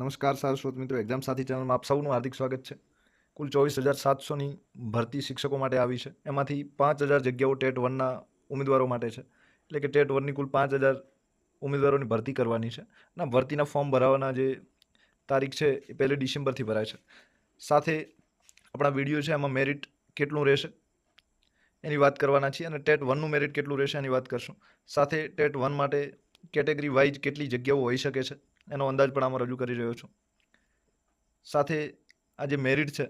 નમસ્કાર સાર શ્રોત મિત્રો એક્ઝામ સાથી ચેનલમાં આપ સૌનું હાર્દિક સ્વાગત છે. કુલ ચોવીસ હજાર સાતસોની ભરતી શિક્ષકો માટે આવી છે. એમાંથી પાંચ હજાર જગ્યાઓ ટેટ વનના ઉમેદવારો માટે છે. એટલે કે ટેટ વનની કુલ પાંચ હજાર ઉમેદવારોની ભરતી કરવાની છે. અને ભરતીના ફોર્મ ભરાવાના જે તારીખ છે એ પહેલી ડિસેમ્બરથી ભરાય છે. સાથે આપણા વીડિયો છે, એમાં મેરિટ કેટલું રહેશે એની વાત કરવાના છીએ અને ટેટ વનનું મેરિટ કેટલું રહેશે એની વાત કરશું. સાથે ટેટ વન માટે કેટેગરી વાઇઝ કેટલી જગ્યાઓ હોઈ શકે છે? એનો અંદાજ પણ આમાં રજૂ કરી રહ્યો છું. સાથે આ જે મેરિટ છે,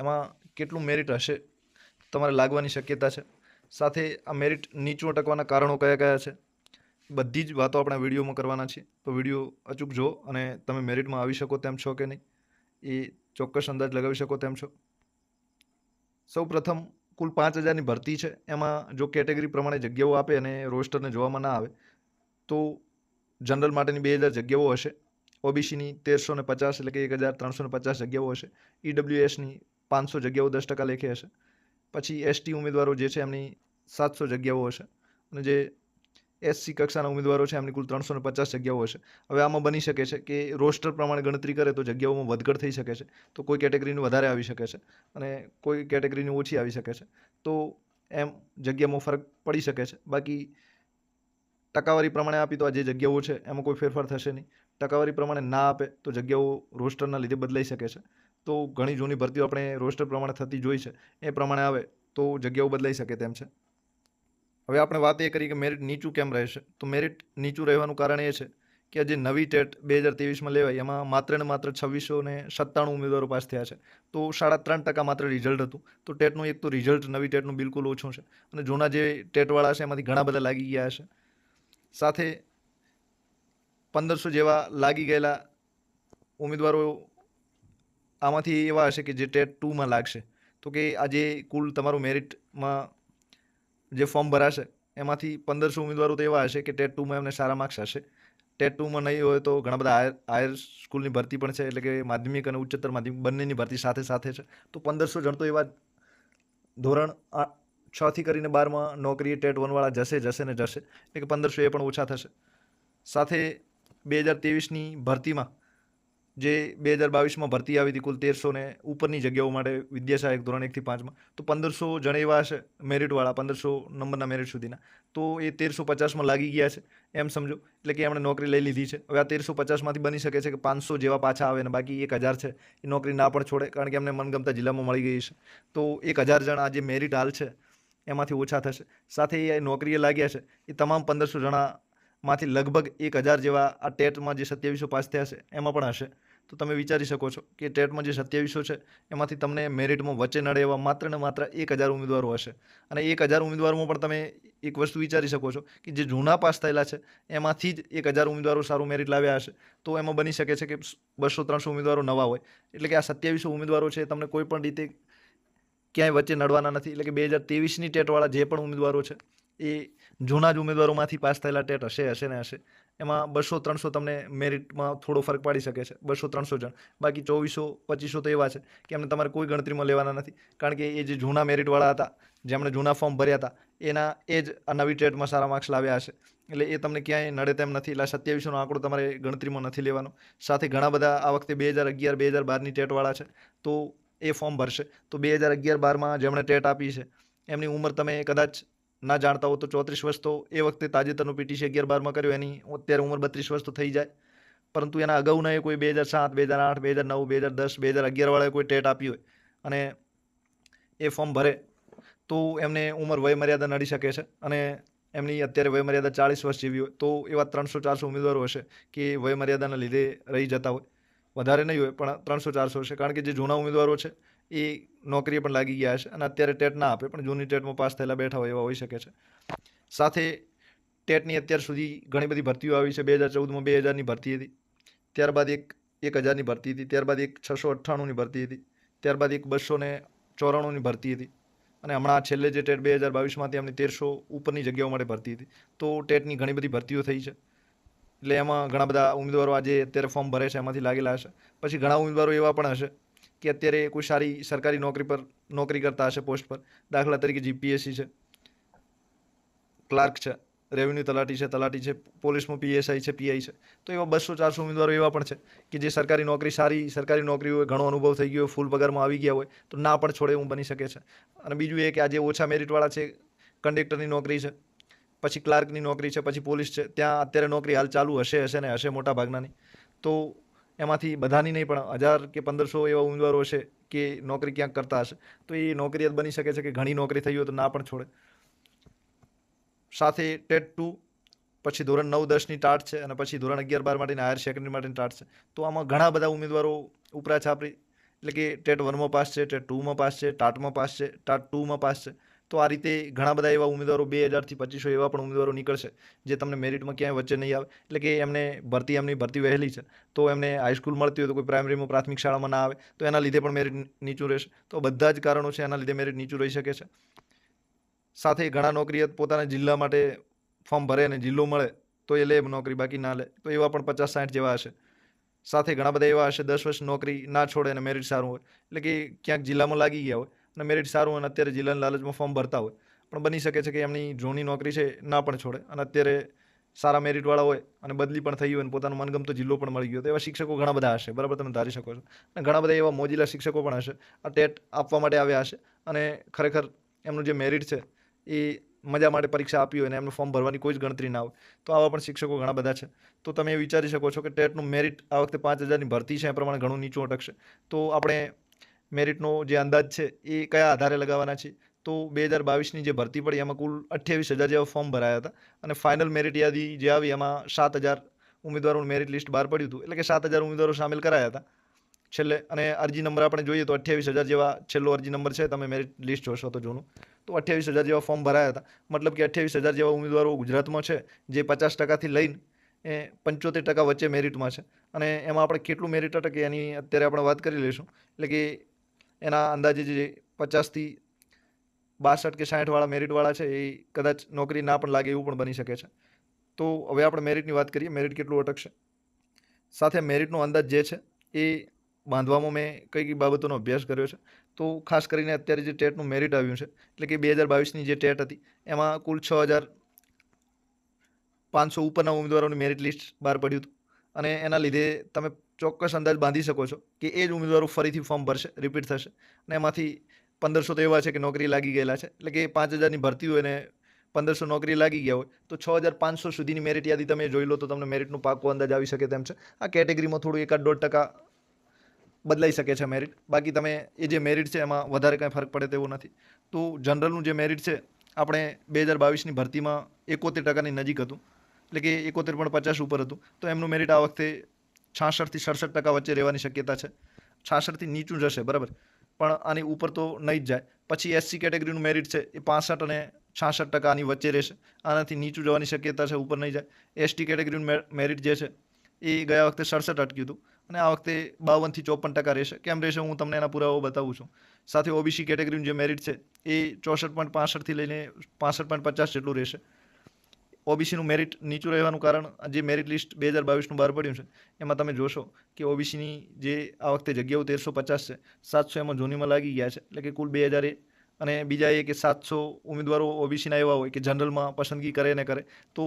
એમાં કેટલું મેરિટ હશે, તમારે લાગવાની શક્યતા છે. સાથે આ મેરિટ નીચું અટકવાના કારણો કયા કયા છે, બધી જ વાતો આપણે વિડીયોમાં કરવાના છીએ. તો વીડિયો અચૂક જુઓ અને તમે મેરિટમાં આવી શકો તેમ છો કે નહીં. એ ચોક્કસ અંદાજ લગાવી શકો તેમ છો. સૌ પ્રથમ કુલ પાંચ હજારની ભરતી છે. એમાં જો કેટેગરી પ્રમાણે જગ્યાઓ આપે અને રોસ્ટરને જોવામાં ના આવે, તો જનરલ માટેની બે હજાર જગ્યાઓ હશે. ઓબીસીની તેરસો ને પચાસ એટલે કે એક હજાર ત્રણસો ને પચાસ જગ્યાઓ હશે. ઈડબ્લ્યુએસની પાંચસો જગ્યાઓ દસ ટકા લેખે હશે. પછી એસટી ઉમેદવારો જે છે એમની સાતસો જગ્યાઓ હશે. અને જે એસસી કક્ષાના ઉમેદવારો છે એમની કુલ ત્રણસો ને પચાસ જગ્યાઓ હશે. હવે આમાં બની શકે છે કે રોસ્ટર પ્રમાણે ગણતરી કરે તો જગ્યાઓમાં વધઘટ થઈ શકે છે. તો કોઈ કેટેગરીનું વધારે આવી શકે છે અને કોઈ કેટેગરીની ઓછી આવી શકે છે. તો એમ જગ્યામાં ફરક પડી શકે છે. બાકી ટકાવારી પ્રમાણે આપી તો આ જે જગ્યાઓ છે, એમાં કોઈ ફેરફાર થશે નહીં. ટકાવારી પ્રમાણે ના આપે તો જગ્યાઓ રોસ્ટરના લીધે બદલાઈ શકે છે. તો ઘણી જૂની ભરતીઓ આપણે રોસ્ટર પ્રમાણે થતી જોઈ છે. એ પ્રમાણે આવે તો જગ્યાઓ બદલાઈ શકે તેમ છે. હવે આપણે વાત એ કરી કે મેરિટ નીચું કેમ રહેશે? તો મેરિટ નીચું રહેવાનું કારણ એ છે કે જે નવી ટેટ બે હજાર ત્રેવીસમાં લેવાય એમાં માત્ર ને માત્ર છવ્વીસો ને સત્તાણું ઉમેદવારો પાસ થયા છે. તો સાડા ત્રણ ટકા માત્ર રિઝલ્ટ હતું. તો ટેટનું એક તો રિઝલ્ટ નવી ટેટનું બિલકુલ ઓછું છે. અને જૂના જે ટેટવાળા છે, એમાંથી ઘણા બધા લાગી ગયા છે. સાથે પંદરસો જેવા લાગી ગયેલા ઉમેદવારો આમાંથી એવા હશે કે જે ટેટ ટુમાં લાગશે. તો કે આજે કુલ તમારું મેરિટમાં જે ફોર્મ ભરાશે, એમાંથી પંદરસો ઉમેદવારો તો એવા હશે કે ટેટ ટુમાં એમને સારા માર્ક્સ હશે. ટેટ ટુમાં નહીં હોય તો ઘણા બધા હાયર હાયર સ્કૂલની ભરતી પણ છે, એટલે કે માધ્યમિક અને ઉચ્ચતર માધ્યમિક બંનેની ભરતી સાથે સાથે છે. તો પંદરસો જણ તો એવા ધોરણ છથી કરીને બારમાં નોકરી ટેટ વનવાળા જશે જશે ને જશે. એટલે કે પંદરસો એ પણ ઓછા થશે. સાથે બે હજાર ત્રેવીસની ભરતીમાં જે બે હજાર બાવીસમાં ભરતી આવી હતી કુલ તેરસો ને ઉપરની જગ્યાઓ માટે વિદ્યાસહાયક ધોરણ એકથી પાંચમાં, તો પંદરસો જણ એવા હશે મેરિટવાળા, પંદરસો નંબરના મેરિટ સુધીના. તો એ તેરસો પચાસમાં લાગી ગયા છે, એમ સમજો. એટલે કે એમણે નોકરી લઈ લીધી છે. હવે આ તેરસો પચાસમાંથી બની શકે છે કે પાંચસો જેવા પાછા આવે ને બાકી એક હજાર છે. એ નોકરી ના પણ છોડે, કારણ કે એમને મનગમતા જિલ્લામાં મળી ગઈ છે. તો એક હજાર જણ આ જે મેરિટ હાલ છે એમાંથી ઓછા થશે. સાથે એ નોકરીએ લાગ્યા છે. એ તમામ પંદરસો જણામાંથી લગભગ એક હજાર જેવા આ ટેટમાં જે સત્યાવીસો પાસ થયા છે, એમાં પણ હશે. તો તમે વિચારી શકો છો કે ટેટમાં જે સત્યાવીસો છે, એમાંથી તમને મેરિટમાં વચ્ચે નડે એવા માત્ર ને માત્ર એક હજાર ઉમેદવારો હશે. અને એક હજાર ઉમેદવારોમાં પણ તમે એક વસ્તુ વિચારી શકો છો કે જે જૂના પાસ થયેલા છે, એમાંથી જ એક હજાર ઉમેદવારો સારું મેરિટ લાવ્યા હશે. તો એમાં બની શકે છે કે બસો ત્રણસો ઉમેદવારો નવા હોય. એટલે કે આ સત્યાવીસો ઉમેદવારો છે, તમને કોઈ પણ રીતે ક્યાંય વચ્ચે નડવાના નથી. એટલે કે બે હજાર ત્રેવીસની ટેટવાળા જે પણ ઉમેદવારો છે, એ જૂના જ ઉમેદવારોમાંથી પાસ થયેલા ટેટ હશે હશે ને હશે. એમાં બસો ત્રણસો તમને મેરિટમાં થોડો ફરક પાડી શકે છે, બસો ત્રણસો જણ. બાકી ચોવીસો, પચીસો તો એવા છે કે એમને તમારે કોઈ ગણતરીમાં લેવાના નથી. કારણ કે એ જે જૂના મેરિટવાળા હતા જેમણે જૂના ફોર્મ ભર્યા હતા, એના એ જ નવી ટેટમાં સારા માર્ક્સ લાવ્યા હશે. એટલે એ તમને ક્યાંય નડે તેમ નથી. એટલે સત્યાવીસોનો આંકડો તમારે ગણતરીમાં નથી લેવાનો. સાથે ઘણા બધા આ વખતે બે હજાર અગિયાર, બે હજાર બારની ટેટવાળા છે. તો એ ફોર્મ ભરશે. તો બે હજાર અગિયાર બારમાં જેમણે ટેટ આપી છે, એમની ઉંમર તમે કદાચ ના જાણતા હો તો ચોત્રીસ વર્ષ તો એ વખતે તાજેતરનું પીટીસી અગિયાર બારમાં કર્યું, એની અત્યારે ઉંમર બત્રીસ વર્ષ તો થઈ જાય. પરંતુ એના અગાઉના એ કોઈ બે હજાર સાત, બે હજાર આઠ, બે હજાર નવ, બે હજાર દસ, બે હજાર અગિયારવાળાએ કોઈ ટેટ આપી હોય અને એ ફોર્મ ભરે, તો એમને ઉંમર વયમર્યાદા નડી શકે છે અને એમની અત્યારે વયમર્યાદા ચાળીસ વર્ષ જેવી હોય. તો એવા ત્રણસો ચારસો ઉમેદવારો હશે કે વયમર્યાદાના લીધે રહી જતા હોય. વધારે નહીં હોય, પણ ત્રણસો, ચારસો હશે. કારણ કે જે જૂના ઉમેદવારો છે, એ નોકરીએ પણ લાગી ગયા છે અને અત્યારે ટેટ ના આપે, પણ જૂની ટેટમાં પાસ થયેલા બેઠા હોય એવા હોઈ શકે છે. સાથે ટેટની અત્યાર સુધી ઘણી બધી ભરતીઓ આવી છે, બે હજાર ચૌદમાં બે હજારની ભરતી હતી, ત્યારબાદ એક એક હજારની ભરતી હતી, ત્યારબાદ એક છસો અઠ્ઠાણુંની ભરતી હતી, ત્યારબાદ એક બસો ને ચોરાણુંની ભરતી હતી અને હમણાં છેલ્લે જે ટેટ બે હજાર બાવીસમાંથી એમની તેરસો ઉપરની જગ્યાઓ માટે ભરતી હતી. તો ટેટની ઘણી બધી ભરતીઓ થઈ છે. એટલે એમાં ઘણા બધા ઉમેદવારો આજે અત્યારે ફોર્મ ભરે છે, એમાંથી લાગેલા હશે. પછી ઘણા ઉમેદવારો એવા પણ હશે કે અત્યારે કોઈ સારી સરકારી નોકરી પર, નોકરી કરતા હશે પોસ્ટ પર. દાખલા તરીકે જીપીએસસી છે ક્લાર્ક છે રેવન્યુ તલાટી છે તલાટી છે, પોલીસમાં પીએસઆઈ છે પીઆઈ છે. તો એવા બસો ચારસો ઉમેદવારો એવા પણ છે કે જે સરકારી નોકરી, સારી સરકારી નોકરી હોય ઘણો અનુભવ થઈ ગયો, ફૂલ પગારમાં આવી ગયા હોય, તો ના પણ છોડે એવું બની શકે છે. અને બીજું એ કે આજે ઓછા મેરિટવાળા છે કંડક્ટરની નોકરી છે પછી ક્લાર્કની નોકરી છે, પછી પોલીસ છે, ત્યાં અત્યારે નોકરી હાલ ચાલુ હશે હશે ને હશે મોટા ભાગનાની તો એમાંથી બધાની નહીં, પણ હજાર કે પંદરસો એવા ઉમેદવારો હશે કે નોકરી ક્યાંક કરતા હશે. તો એ નોકરિયાત બની શકે છે કે ઘણી નોકરી થઈ હોય તો ના પણ છોડે. સાથે ટેટ ટુ, પછી ધોરણ નવ દસની ટાટ છે અને પછી ધોરણ અગિયાર બાર માટેની હાયર સેકન્ડરી માટેની ટાટ છે. તો આમાં ઘણા બધા ઉમેદવારો ઉપરા છાપરી. એટલે કે ટેટ વનમાં પાસ છે, ટેટ ટુમાં પાસ છે, ટાટમાં પાસ છે, ટાટ ટુમાં પાસ છે. તો આ રીતે ઘણા બધા એવા ઉમેદવારો બે હજારથી પચીસો એવા પણ ઉમેદવારો નીકળશે, જે તમને મેરિટમાં ક્યાંય વચ્ચે નહીં આવે. એટલે કે એમને ભરતી, એમની ભરતી વહેલી છે. તો એમને હાઈસ્કૂલ મળતી હોય તો કોઈ પ્રાઇમરીમાં પ્રાથમિક શાળામાં ના આવે, તો એના લીધે પણ મેરિટ નીચું રહેશે. તો બધા જ કારણો છે એના લીધે મેરિટ નીચું રહી શકે છે. સાથે ઘણા નોકરીઓ પોતાના જિલ્લા માટે ફોર્મ ભરે અને જિલ્લો મળે, તો એ લે નોકરી, બાકી ના લે. તો એવા પણ પચાસ, સાઠ જેવા હશે. સાથે ઘણા બધા એવા હશે, દસ વર્ષ નોકરી ના છોડે અને મેરિટ સારું હોય. એટલે કે ક્યાંક જિલ્લામાં લાગી ગયા હોય. અને મેરિટ સારું અને અત્યારે જિલ્લાની લાલચમાં ફોર્મ ભરતા હોય. પણ બની શકે છે કે એમની જૂની નોકરી છે ના પણ છોડે અને અત્યારે સારા મેરિટવાળા હોય અને બદલી પણ થઈ હોય અને પોતાનો મનગમતો જિલ્લો પણ મળી ગયો. તો એવા શિક્ષકો ઘણા બધા હશે, બરાબર તમે ધારી શકો છો. અને ઘણા બધા એવા મોજીલા શિક્ષકો પણ હશે, આ ટેટ આપવા માટે આવ્યા હશે અને ખરેખર એમનું જે મેરિટ છે એ મજા માટે પરીક્ષા આપી હોય અને એમનું ફોર્મ ભરવાની કોઈ જ ગણતરી ના હોય. તો આવા પણ શિક્ષકો ઘણા બધા છે. તો તમે વિચારી શકો છો કે ટેટનું મેરિટ આ વખતે પાંચ હજારની ભરતી છે, એ પ્રમાણે ઘણું નીચું અટકશે. તો આપણે મેરિટનો જે અંદાજ છે એ કયા આધારે લગાવવાના છે? તો બે હજાર બાવીસની જે ભરતી પડી, એમાં કુલ અઠ્યાવીસ હજાર જેવા ફોર્મ ભરાયા હતા અને ફાઇનલ મેરિટ યાદી જે આવી, એમાં સાત હજાર ઉમેદવારોનું મેરિટ લિસ્ટ બહાર પડ્યું હતું. એટલે કે સાત હજાર ઉમેદવારો સામેલ કરાયા હતા. છેલ્લે અને અરજી નંબર આપણે જોઈએ તો અઠ્યાવીસ હજાર જેવા છેલ્લો અરજી નંબર છે, તમે મેરિટ લિસ્ટ જોશો તો જૂનું. તો અઠ્યાવીસ હજાર જેવા ફોર્મ ભરાયા હતા. મતલબ કે અઠ્યાવીસ હજાર જેવા ઉમેદવારો ગુજરાતમાં છે, જે પચાસ ટકાથી લઈને એ પંચોતેર ટકા વચ્ચે મેરિટમાં છે. અને એમાં આપણે કેટલું મેરિટ અટકે એની અત્યારે આપણે વાત કરી લઈશું. એટલે કે એના અંદાજે જે પચાસથી બાસઠ કે સાઠવાળા મેરિટવાળા છે, એ કદાચ નોકરી ના પણ લાગે એવું પણ બની શકે છે. તો હવે આપણે મેરિટની વાત કરીએ, મેરિટ કેટલું અટકશે? સાથે મેરિટનો અંદાજ જે છે, એ બાંધવામાં મેં કઈ કઈ બાબતોનો અભ્યાસ કર્યો છે. તો ખાસ કરીને અત્યારે જે ટેટનું મેરિટ આવ્યું છે, એટલે કે બે હજાર બાવીસની જે ટેટ હતી, એમાં કુલ છ હજાર પાંચસો ઉપરના ઉમેદવારોની મેરિટ લિસ્ટ બહાર પડ્યું હતું. અને એના લીધે તમે ચોક્કસ અંદાજ બાંધી શકો છો કે એ જ ઉમેદવારો ફરીથી ફોર્મ ભરશે રિપીટ થશે. અને એમાંથી પંદરસો તો એવા છે કે નોકરી લાગી ગયેલા છે. એટલે કે પાંચ હજારની ભરતી હોય ને પંદરસો નોકરી લાગી ગયા હોય, તો છ હજાર પાંચસો સુધીની મેરિટ યાદી તમે જોઈ લો તો તમને મેરિટનું પાકો અંદાજ આવી શકે તેમ છે. આ કેટેગરીમાં થોડું એકાદ દોઢ ટકા બદલાઈ શકે છે મેરિટ બાકી તમે એ જે મેરિટ છે એમાં વધારે કાંઈ ફરક પડે તેવો નથી. તો જનરલનું જે મેરિટ છે, આપણે બે હજાર બાવીસની ભરતીમાં એકોતેર ટકાની નજીક હતું. એટલે કે એકોતેર પણ પચાસ ઉપર હતું. તો એમનું મેરિટ આ વખતે છાસઠથી સડસઠ ટકા વચ્ચે રહેવાની શક્યતા છે. છાસઠથી નીચું જશે, બરાબર? પણ આની ઉપર તો નહીં જ જાય. પછી એસસી કેટેગરીનું મેરિટ છે એ પાસઠ અને છાસઠ ટકા આની વચ્ચે રહેશે. આનાથી નીચું જવાની શક્યતા છે, ઉપર નહીં જાય. એસટી કેટેગરીનું મેરિટ જે છે એ ગયા વખતે સડસઠ અટક્યું હતું અને આ વખતે બાવનથી ચોપન ટકા રહેશે. કેમ રહેશે હું તમને એના પુરાવો બતાવું છું. સાથે ઓબીસી કેટેગરીનું જે મેરિટ છે એ ચોસઠ પોઈન્ટ પાસઠથી લઈને પાસઠ પોઈન્ટ પચાસ જેટલું રહેશે. ઓબીસીનું મેરિટ નીચું રહેવાનું કારણ, જે મેરિટ લિસ્ટ બે હજાર બાવીસનું બહાર પડ્યું છે, એમાં તમે જોશો કે ઓબીસીની જે આ વખતે જગ્યાઓ તેરસો પચાસ છે, સાતસો એમાં જૂનીમાં લાગી ગયા છે, એટલે કે કુલ બે હજાર અને બીજા એ કે સાતસો ઉમેદવારો ઓબીસીના એવા હોય કે જનરલમાં પસંદગી કરે ને કરે, તો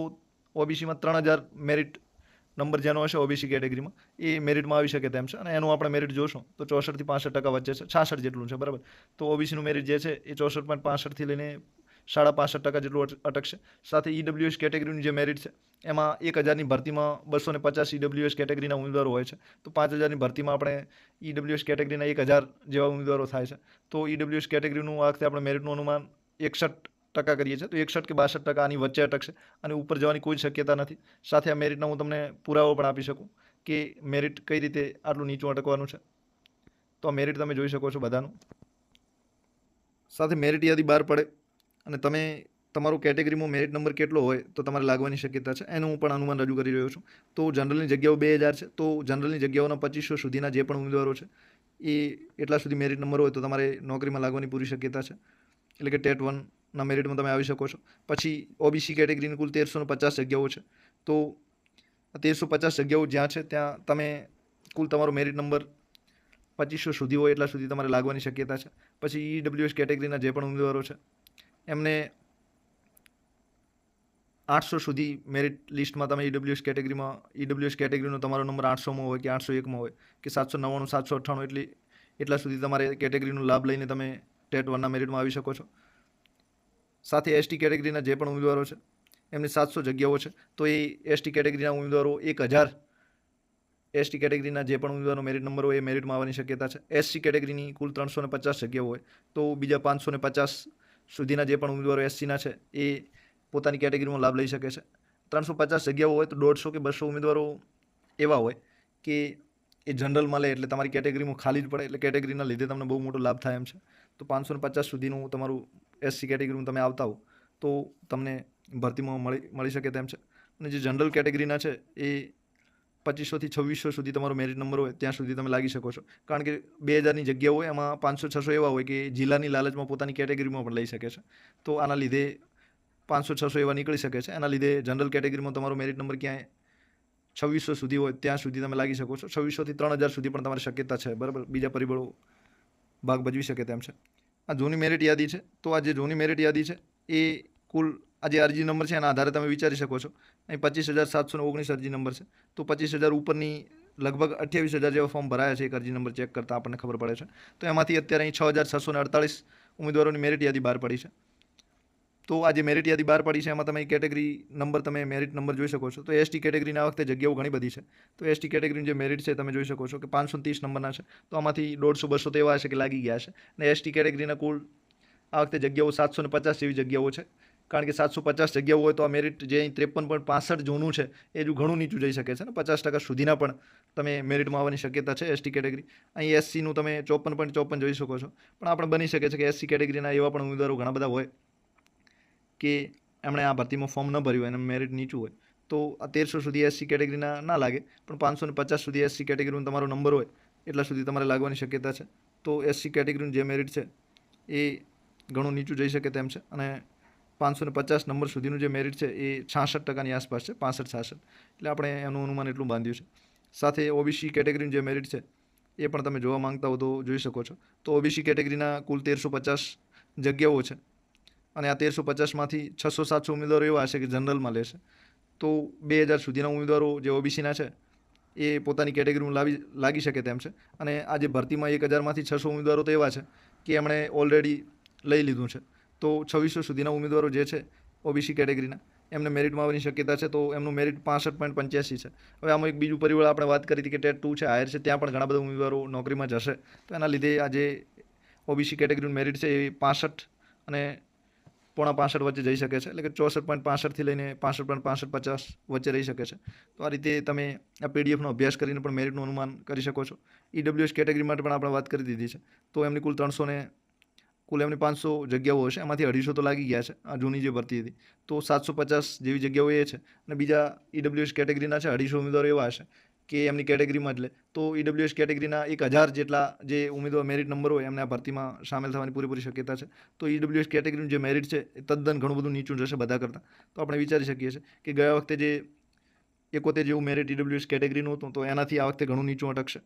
ઓબીસીમાં ત્રણ હજાર મેરિટ નંબર જેનો હશે ઓબીસી કેટેગરીમાં એ મેરિટમાં આવી શકે તેમ છે, અને એનું આપણે મેરિટ જોશું, તો ચોસઠથી પાસઠ ટકા વચ્ચે છે, છાસઠ જેટલું છે, બરાબર? તો ઓબીસીનું મેરિટ જે છે, એ ચોસઠ પોઈન્ટ પાસઠથી લઈને સાડા પાસઠ ટકા જેટલું અટકશે. સાથે ઈડબ્લ્યુએસ કેટેગરીનું જે મેરિટ છે, એમાં એક હજારની ભરતીમાં બસો ને પચાસ ઈડબ્લ્યુએસ કેટેગરીના ઉમેદવારો હોય છે. તો પાંચ હજારની ભરતીમાં આપણે ઈડબ્લ્યુએસ કેટેગરીના એક હજાર જેવા ઉમેદવારો થાય છે. તો ઈડબ્લ્યુએસ કેટેગરીનું આ વખતે આપણે મેરિટનું અનુમાન એકસઠ ટકા કરીએ છીએ. તો એકસઠ કે બાસઠ ટકા આની વચ્ચે અટકશે અને ઉપર જવાની કોઈ શક્યતા નથી. સાથે આ મેરિટના હું તમને પુરાવો પણ આપી શકું કે મેરિટ કઈ રીતે આટલું નીચું અટકવાનું છે. તો આ મેરિટ તમે જોઈ શકો છો બધાનું. સાથે મેરિટ યાદી બહાર પડે. અને તમે તમારું કેટેગરીમાં મેરિટ નંબર કેટલો હોય તો તમારે લાગવાની શક્યતા છે. એનું હું પણ અનુમાન રજૂ કરી રહ્યો છું. તો જનરલની જગ્યાઓ બે હજાર છે. તો જનરલની જગ્યાઓના પચીસો સુધીના જે પણ ઉમેદવારો છે, એ એટલા સુધી મેરિટ નંબર હોય તો તમારે નોકરીમાં લાગવાની પૂરી શક્યતા છે. એટલે કે ટેટ વનના મેરિટમાં તમે આવી શકો છો. પછી ઓબીસી કેટેગરીની કુલ તેરસો પચાસ જગ્યાઓ છે. તો તેરસો પચાસ જગ્યાઓ જ્યાં છે, ત્યાં તમે કુલ તમારો મેરિટ નંબર પચીસો સુધી હોય એટલા સુધી તમારે લાગવાની શક્યતા છે. પછી ઈડબ્લ્યુએસ કેટેગરીના જે પણ ઉમેદવારો છે એમને આઠસો સુધી મેરિટ લિસ્ટમાં તમે ઈડબ્લ્યુએસ કેટેગરીમાં ઈડબ્લ્યુએસ કેટેગરીનો તમારો નંબર આઠસોમાં હોય કે આઠસો એકમાં હોય કે સાતસો નવ્વાણું, સાતસો અઠ્ઠાણું એટલી એટલા સુધી તમારે કેટેગરીનો લાભ લઈને તમે ટેટ વનના મેરિટમાં આવી શકો છો. સાથે એસટી કેટેગરીના જે પણ ઉમેદવારો છે, એમની સાતસો જગ્યાઓ છે, તો એ એસટી કેટેગરીના ઉમેદવારો એક હજાર. એસટી કેટેગરીના જે પણ ઉમેદવારો મેરિટ નંબર હોય એ મેરિટમાં આવવાની શક્યતા છે. એસસી કેટેગરીની કુલ ત્રણસો પચાસ જગ્યાઓ હોય, તો બીજા પાંચસો પચાસ સુધીના જે પણ ઉમેદવારો એસસીના છે, એ પોતાની કેટેગરીમાં લાભ લઈ શકે છે. ત્રણસો પચાસ જગ્યાઓ હોય તો દોઢસો કે બસો ઉમેદવારો એવા હોય કે એ જનરલમાં લે એટલે તમારી કેટેગરીમાં ખાલી જ પડે એટલે કેટેગરીના લીધે તમને બહુ મોટો લાભ થાય એમ છે. તો પાંચસો ને પચાસ સુધીનું તમારું એસસી કેટેગરીમાં તમે આવતા હો, તો તમને ભરતીમાં મળી મળી શકે તેમ છે. અને જે જનરલ કેટેગરીના છે, એ પચીસોથી છવ્વીસો સુધી તમારો મેરિટ નંબર હોય, ત્યાં સુધી તમે લાગી શકો છો. કારણ કે બે હજારની જગ્યા હોય, એમાં પાંચસો, છસો એવા હોય કે જિલ્લાની લાલચમાં પોતાની કેટેગરીમાં પણ લઈ શકે છે. તો આના લીધે પાંચસો, છસો એવા નીકળી શકે છે. એના લીધે જનરલ કેટેગરીમાં તમારો મેરિટ નંબર ક્યાંય છવ્વીસો સુધી હોય, ત્યાં સુધી તમે લાગી શકો છો. છવ્વીસોથી ત્રણ હજાર સુધી પણ તમારી શક્યતા છે, બરાબર? બીજા પરિબળો ભાગ ભજવી શકે તેમ છે. આ જૂની મેરિટ યાદી છે. તો આ જે જૂની મેરિટ યાદી છે, એ કુલ આ જે અરજી નંબર છે એના આધારે તમે વિચારી શકો છો. અહીં પચીસ હજાર સાતસો ઓગણીસ અરજી નંબર છે. તો પચીસ હજાર ઉપરની લગભગ અઠ્યાવીસ હજાર જેવા ફોર્મ ભરાયા છે એક અરજી નંબર ચેક કરતાં આપણને ખબર પડે છે. તો એમાંથી અત્યારે અહીં છ હજાર છસો અડતાલીસ ઉમેદવારોની મેરિટ યાદી બહાર પડી છે. તો આ જે મેરિટ યાદી બહાર પડી છે, એમાં તમે કેટેગરી નંબર તમે મેરિટ નંબર જોઈ શકો છો. તો એસટી કેટેગરીના વખતે જગ્યાઓ ઘણી બધી છે. તો એસટી કેટેગરીની જે મેરિટ છે, તમે જોઈ શકો છો કે પાંચસો ત્રીસ નંબરના છે. તો આમાંથી દોઢસો બસો તો એવા હશે કે લાગી ગયા છે. અને એસટી કેટેગરીના કુલ આ વખતે જગ્યાઓ સાતસો ને પચાસ જેવી જગ્યાઓ છે. કારણ કે સાતસો પચાસ જગ્યાઓ હોય તો આ મેરિટ જે અહીં ત્રેપન પોઈન્ટ પાસઠ જૂનું છે, એ જો ઘણું નીચું જઈ શકે છે ને. પચાસ ટકા સુધીના પણ તમે મેરિટમાં આવવાની શક્યતા છે એસટી કેટેગરી અહીં એસસીનું તમે ચોપન પોઈન્ટ ચોપન જોઈ શકો છો. પણ આપણે બની શકે છે કે એસસી કેટેગરીના એવા પણ ઉમેદવારો ઘણા બધા હોય કે એમણે આ ભરતીમાં ફોર્મ ન ભર્યું હોય અને મેરિટ નીચું હોય. તો આ તેરસો સુધી એસસી કેટેગરીના ના લાગે, પણ પાંચસો ને પચાસ સુધી એસસી કેટેગરીનો તમારો નંબર હોય, એટલા સુધી તમારે લાગવાની શક્યતા છે. તો એસસી કેટેગરીનું જે મેરિટ છે, એ ઘણું નીચું જઈ શકે તેમ છે. અને પાંચસો પચાસ નંબર સુધીનું જે મેરિટ છે એ છાસઠ ટકાની આસપાસ છે, પાસઠ, છાસઠ. એટલે આપણે એનું અનુમાન એટલું બાંધ્યું છે. સાથે ઓબીસી કેટેગરીનું જે મેરિટ છે, એ પણ તમે જોવા માંગતા હો તો જોઈ શકો છો. તો ઓબીસી કેટેગરીના કુલ તેરસો પચાસ જગ્યાઓ છે અને આ તેરસો પચાસમાંથી છસો સાતસો ઉમેદવારો એવા હશે કે જનરલમાં લેશે. તો બે હજાર સુધીના ઉમેદવારો જે ઓબીસીના છે, એ પોતાની કેટેગરીમાં લાવી, લાગી શકે તેમ છે. અને આજે ભરતીમાં એક હજારમાંથી છસો ઉમેદવારો તો એવા છે કે એમણે ઓલરેડી લઈ લીધું છે. તો છવ્વીસો સુધીના ઉમેદવારો જે છે, ઓબીસી કેટેગરીના, એમને મેરિટમાં આવવાની શક્યતા છે, તો એમનું મેરિટ પાસઠ પોઈન્ટ પંચ્યાસી છે. હવે આમાં એક બીજું પરિબળ આપણે વાત કરી હતી કે ટેટ ટુ છે, હાયર છે, ત્યાં પણ ઘણા બધા ઉમેદવારો નોકરીમાં જશે. તો એના લીધે આજે ઓબીસી કેટેગરીનું મેરિટ છે, એ પાસઠ અને પોણા પાસઠ વચ્ચે જઈ શકે છે. એટલે કે ચોસઠ પોઈન્ટ પાસઠથી લઈને પાસઠ પોઈન્ટ પાસઠ પચાસ વચ્ચે રહી શકે છે. તો આ રીતે તમે આ પીડીએફનો અભ્યાસ કરીને પણ મેરિટનું અનુમાન કરી શકો છો. ઈડબ્લ્યુએસ કેટેગરી માટે પણ આપણે વાત કરી દીધી છે. તો એમની કુલ ત્રણસો ને કુલ એમની પાંચસો જગ્યાઓ હશે. એમાંથી અઢીસો તો લાગી ગયા છે, આ જૂની જે ભરતી હતી. તો સાતસો પચાસ જેવી જગ્યાઓ એ છે અને બીજા ઈડબ્લ્યુએસ કેટેગરીના છે, અઢીસો ઉમેદવારો એવા હશે કે એમની કેટેગરીમાં જ લે. તો ઈડબ્લ્યુએસ કેટેગરીના એક હજાર જેટલા જે ઉમેદવાર મેરિટ નંબર હોય, એમને આ ભરતીમાં સામેલ થવાની પૂરેપૂરી શક્યતા છે. તો ઈડબ્લ્યુએસ કેટેગરીનું જે મેરિટ છે, એ તદ્દન ઘણું બધું નીચું જશે બધા કરતાં. તો આપણે વિચારી શકીએ છીએ કે ગયા વખતે જે એકોતેર જેવું મેરિટ ઈડબ્લ્યુએસ કેટેગરીનું હતું, તો એનાથી આ વખતે ઘણું નીચું અટકશે.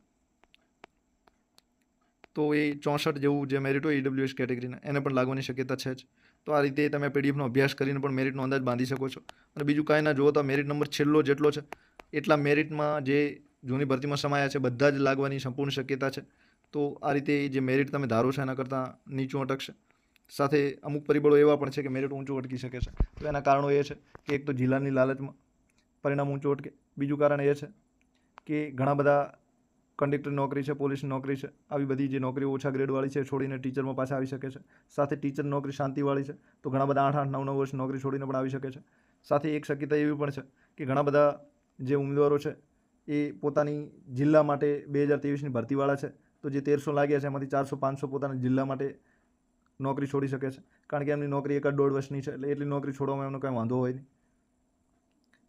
તો એ ચોસઠ જેવું જે મેરિટ હોય ઈડબ્લ્યુએસ કેટેગરીના એને પણ લાગવાની શક્યતા છે જ. તો આ રીતે તમે પીડીએફનો અભ્યાસ કરીને પણ મેરિટનો અંદાજ બાંધી શકો છો. અને બીજું કાંઈ ના જુઓ તો મેરિટ નંબર છેલ્લો જેટલો છે, એટલા મેરિટમાં જે જૂની ભરતીમાં સમાયા છે, બધા જ લાગવાની સંપૂર્ણ શક્યતા છે. તો આ રીતે જે મેરિટ તમે ધારો છો, એના કરતાં નીચું અટકશે. સાથે અમુક પરિબળો એવા પણ છે કે મેરિટ ઊંચું અટકી શકે છે. તો એના કારણો એ છે કે એક તો જિલ્લાની લાલચમાં પરિણામ ઊંચું અટકે. બીજું કારણ એ છે કે ઘણા બધા કંડક્ટર નોકરી છે, પોલીસની નોકરી છે, આવી બધી જે નોકરીઓ ઓછા ગ્રેડવાળી છે, છોડીને ટીચરમાં પાછા આવી શકે છે. સાથે ટીચર નોકરી શાંતિવાળી છે, તો ઘણા બધા આઠ આઠ, નવ નવ વર્ષ નોકરી છોડીને પણ આવી શકે છે. સાથે એક શક્યતા એવી પણ છે કે ઘણા બધા જે ઉમેદવારો છે, એ પોતાની જિલ્લા માટે બે હજાર ત્રેવીસની ભરતીવાળા છે, તો જે તેરસો લાગ્યા છે, એમાંથી ચારસો, પાંચસો પોતાના જિલ્લા માટે નોકરી છોડી શકે છે. કારણ કે એમની નોકરી એકાદ દોઢ વર્ષની છે, એટલે એટલી નોકરી છોડવામાં એમનો કંઈ વાંધો હોય નહીં.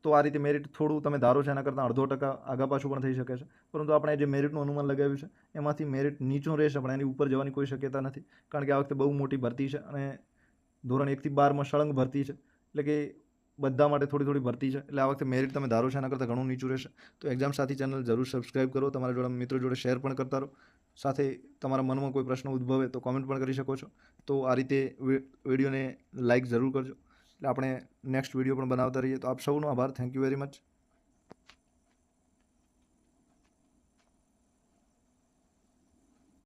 તો આ રીતે મેરિટ થોડું તમે ધારો છો, એના કરતાં અડધો ટકા આગા પાછું પણ થઈ શકે છે. પરંતુ આપણે જે મેરિટનું અનુમાન લગાવ્યું છે, એમાંથી મેરિટ નીચું રહેશે, પણ એની ઉપર જવાની કોઈ શક્યતા નથી. કારણ કે આ વખતે બહુ મોટી ભરતી છે અને ધોરણ એકથી બારમાં સળંગ ભરતી છે. એટલે કે બધા માટે થોડી થોડી ભરતી છે. એટલે આ વખતે મેરિટ તમે ધારો છો, એના કરતાં ઘણું નીચું રહેશે. તો એક્ઝામ સાથી ચેનલ જરૂર સબસ્ક્રાઇબ કરો. તમારા જોડે મિત્રો જોડે શેર પણ કરતા રહો. સાથે તમારા મનમાં કોઈ પ્રશ્ન ઉદ્ભવે તો કોમેન્ટ પણ કરી શકો છો. તો આ રીતે વિડીયોને લાઇક જરૂર કરજો. એટલે આપણે નેક્સ્ટ વીડિયો પણ બનાવતા રહીએ. તો આપ સૌનો આભાર. Thank you very much